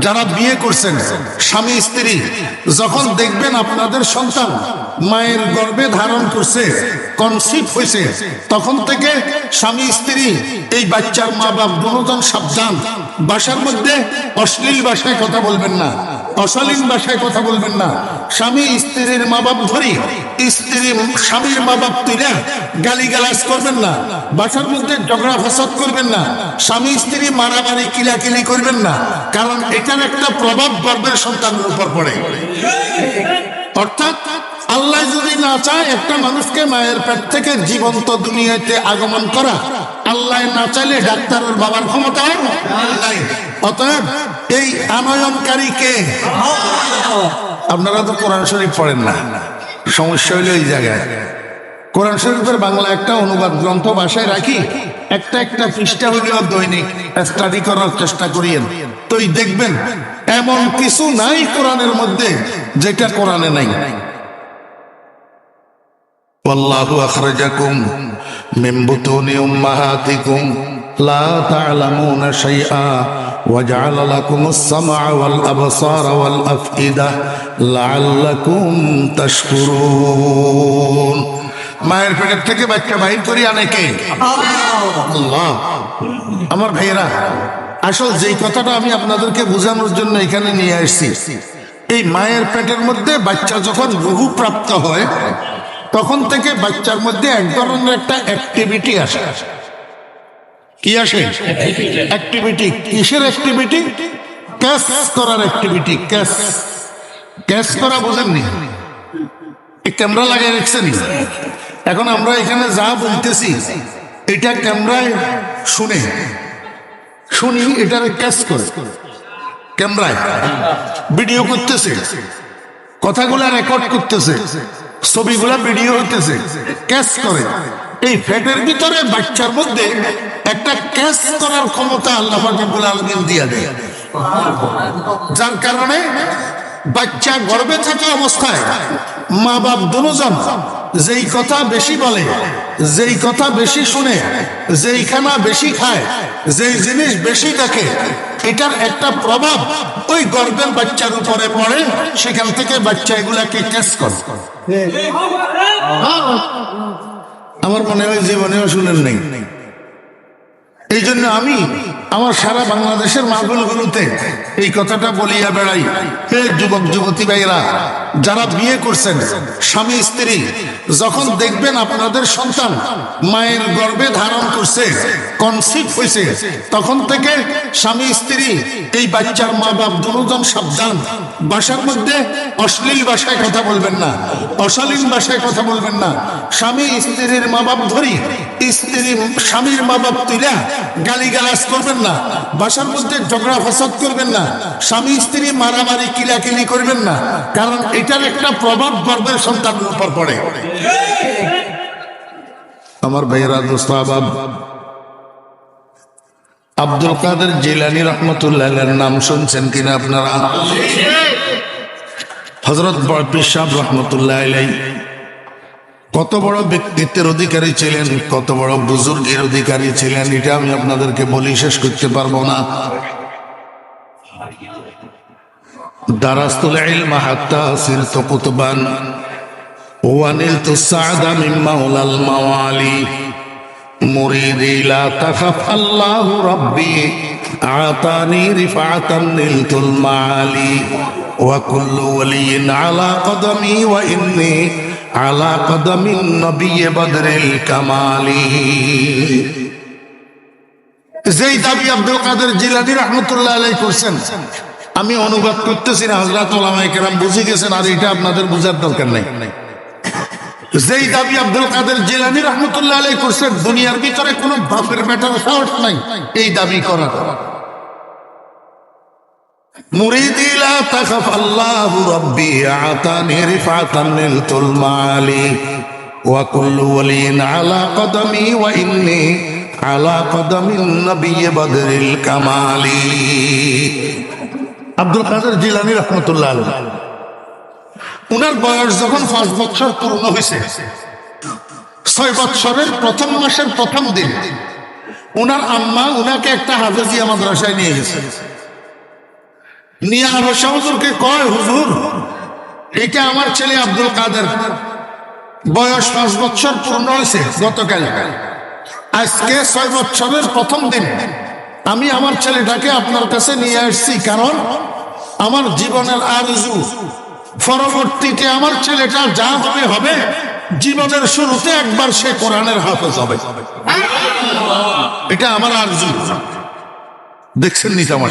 যারা বিয়ে করছেন, স্বামী, স্ত্রী, যখন দেখবেন আপনাদের সন্তান মায়ের গর্বে ধারণ করছে কনসিভ হয়েছে, তখন থেকে স্বামী, স্ত্রী, এই বাচ্চার মা বাপ দুজন সাবধান। বাসার মধ্যে অশ্লীল বাসায় কথা বলবেন না। অশালীন ভাষায় কথা বলবেন না। স্বামী স্ত্রীর মা বাপ ধরি স্ত্রী স্বামীর মা বাপ তুলে গালি গালাজ করবেন না। বাসার মধ্যে ঝগড়া ফাসাদ করবেন না। স্বামী স্ত্রী মারামারি কিলাকিলি করবেন না। কারণ এটার একটা প্রভাব গর্বের সন্তানের উপর পড়ে। অর্থাৎ আল্লাহ যদি না চায় একটা মানুষকে মায়ের পেট থেকে জীবন্ত দুনিয়াতে আগমন করা, আল্লাহ না চাইলে ডাক্তারের বাবার ক্ষমতা অতএব এই আনয়নকারী কে আপনারা তো কোরআন শরীফ পড়েন না সমস্যা হইলো এই জায়গায় কোরআন শরীফের বাংলা একটা অনুবাদ গ্রন্থ ভাষায় রাখি একটা একটা পৃষ্ঠা হইলেও দৈনিক স্টাডি করার চেষ্টা করিয়েন তো এই দেখবেন এমন কিছু নাই কোরআনের মধ্যে যেটা কোরআনে নাই والله أخرجكم من بطون أمهاتكم لا تعلمون شيئا وجعل لكم السمع والأبصار والأفئدة لعلكم تشكرون মায়ের পেটের থেকে বাচ্চা বাহির করি আনে কে আল্লাহ আমার ভাইয়েরা আসল যেই কথাটা আমি আপনাদেরকে বোঝানোর জন্য এখানে নিয়ে আসছি এই মায়ের পেটের মধ্যে বাচ্চা যখন রুহু প্রাপ্ত হয় তখন থেকে বাচ্চার মধ্যে এক ধরনের একটা অ্যাক্টিভিটি আসে কি আসে? অ্যাক্টিভিটি কিসের অ্যাক্টিভিটি ক্যাশ করার অ্যাক্টিভিটি ক্যাশ ক্যাশ করা বোঝেননি? ক্যামেরা লাগিয়ে রেখেছেন? এখন আমরা এখানে যা বলতেছি, এটা ক্যামেরায় শুনে। শুনি, এটার ক্যাশ করে। ক্যামেরায় ভিডিও করতেছে। কথাগুলা রেকর্ড করতেছে। ছবিগুলা ভিডিও হইতেছে। ক্যাশ করে। এই ফ্যাটের ভিতরে বাচ্চার মধ্যে একটা ক্যাশ করার ক্ষমতা আল্লাহ ফাকিবুল আলমিন দিয়ে দেয় যার কারণে বাচ্চা গর্বে থাকা অবস্থায় মা বাপ দুজন যেই কথা বেশি বলে, যেই কথা বেশি শুনে যেই খানা বেশি খায়, যেই জিনিস বেশি দেখে, এটার একটা প্রভাব ওই গর্বের বাচ্চার উপরে পড়ে, সেখান থেকে বাচ্চা এগুলাকে ক্যাচ করে। আমার মনে হয় জীবনেও শুনেন নেই। এই জন্য আমি আমার সারা বাংলাদেশের মাহফিলগুলোতে এই কথাটা বলিয়া বেড়াই, হে যুবক যুবতী ভাইরা যারা বিয়ে করছেন, স্বামী, স্ত্রী, যখন দেখবেন আপনাদের সন্তান মায়ের গর্ভে ধারণ করছে কনসিভ হয়েছে তখন থেকে স্বামী, স্ত্রী, এই বাচ্চার মা বাপ দুজন সাবধান। বাসার মধ্যে অশ্লীল ভাষায় কথা বলবেন না, অশালীন ভাষায় কথা বলবেন না। স্বামী, স্ত্রীর মা বাপ ধরি, স্ত্রী, স্বামীর মা বাপ তুইলা গালি গালাজ করবেন না বাসার মধ্যে ঝগড়া ফাসাদ করবেন না স্বামী স্ত্রী মারামারি, কিলাকিলি করবেন না। কারণ এটার একটা প্রভাব গর্বের সন্তানের উপর পড়ে। আমার ভাইয়েরা, দোস্ত আব্দুল কাদের জিলানি রহমতুল্লাহ নাম শুনছেন কিনা আপনারা? হজরত পিসাব রহমতুল্লাহ কত বড় ব্যক্তিত্বের অধিকারী ছিলেন, কত বড় বুজুর্গের অধিকারী ছিলেন, এটা আমি আপনাদেরকে বলি, শেষ করতে পারব না। দারাস্তুল ইলমা হাত্তা সিরতু কুতবান ওয়ানিলতু সাদা মিন মাওলাল মাওয়ালি। মুরিদি লা তাখাফ আল্লাহু রাব্বি, আতানি রিফাতান নিলতুল মাআলি। ওয়া কুল্লু ওয়ালিয়িন আলা কদমি ওয়া ইন্নী আলা কদমিন নবী বদরিল কামালি। যেই দাবি আব্দুল কাদের জিলানি রহমতুল্লাহ করছেন, আমি অনুবাদ করতেছি না হজরত বুঝে গেছেন, আর এটা আপনাদের বুঝার দরকার নাই। যেই দাবি আব্দুল কাদের জিলানি রহমতুল্লাহ আলাই করছেন, দুনিয়ার ভিতরে কোনো বাপের বেটার সাহস নাই এই দাবি করার। আলা কদমি আলা কদমিন নবী বদরিল কামালি। আব্দুল কাদের জিলানী রহমতুল্লাহ আলাইহি উনার বয়স যখন পাঁচ বছর পূর্ণ হয়েছে, ছয় বছরের প্রথম মাসের প্রথম দিন, উনার আম্মা উনাকে একটা হাফেজিয়া মাদ্রাসায় নিয়ে গেছে। নিয়ে আরশা হুজুরকে কয়, হুজুর, এটা আমার ছেলে আব্দুল কাদের। বয়স পাঁচ বছর পূর্ণ হয়েছে গতকাল আজকে ছয় বৎসরের প্রথম দিন। আমি আমার ছেলেটাকে আপনার কাছে নিয়ে আসছি, কারণ আমার জীবনের আরজু পরবর্তীতে আমার ছেলেটা যা হবে হবে, জীবনের শুরুতে একবার সে কোরআনের হাফেজ হবে। এটা আমার আরজু দেখছেন নি আমার?